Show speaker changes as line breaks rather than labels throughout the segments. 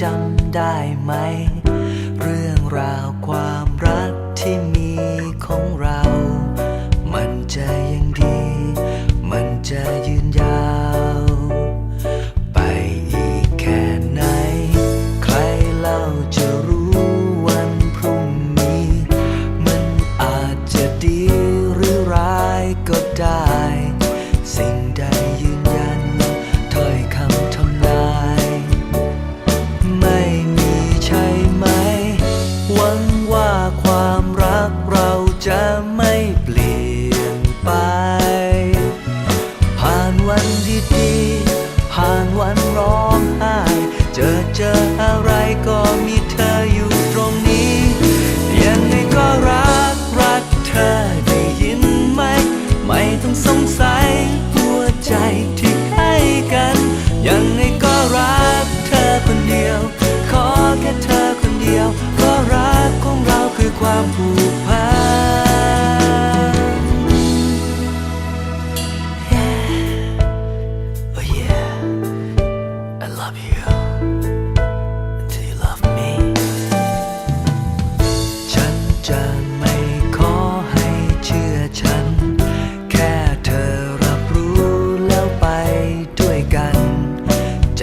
จำได้ไหม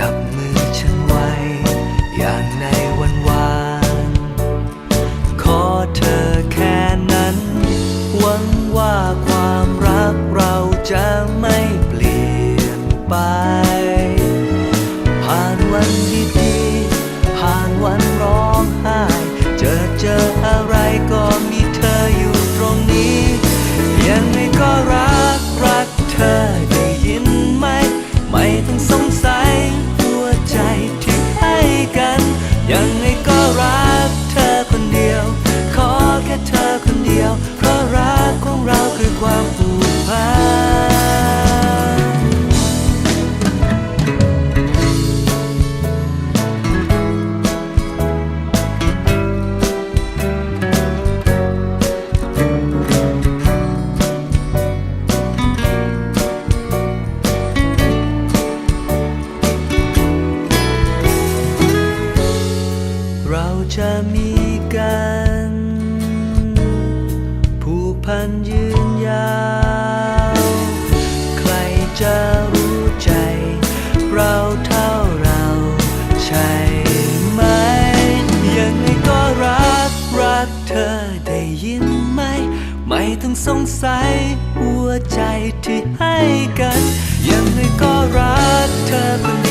จับมือฉันไว้ อย่างในวันวาน ขอเธอแค่นั้น หวังว่าความรักเราจะไม่เปลี่ยนไป ผ่านวันที่ ยังไงก็รักเธอคนเดียว ขอแค่เธอคนเดียว เพราะรักของเราคือความผู จะมีกัน ผูกพันยืนยาว ใครจะรู้ใจ เราเท่าเราใช่ไหม ยังไงก็รัก รักเธอได้ยินไหม ไม่ต้องสงสัย หัวใจที่ให้กัน ยังไงก็รักเธอเป็น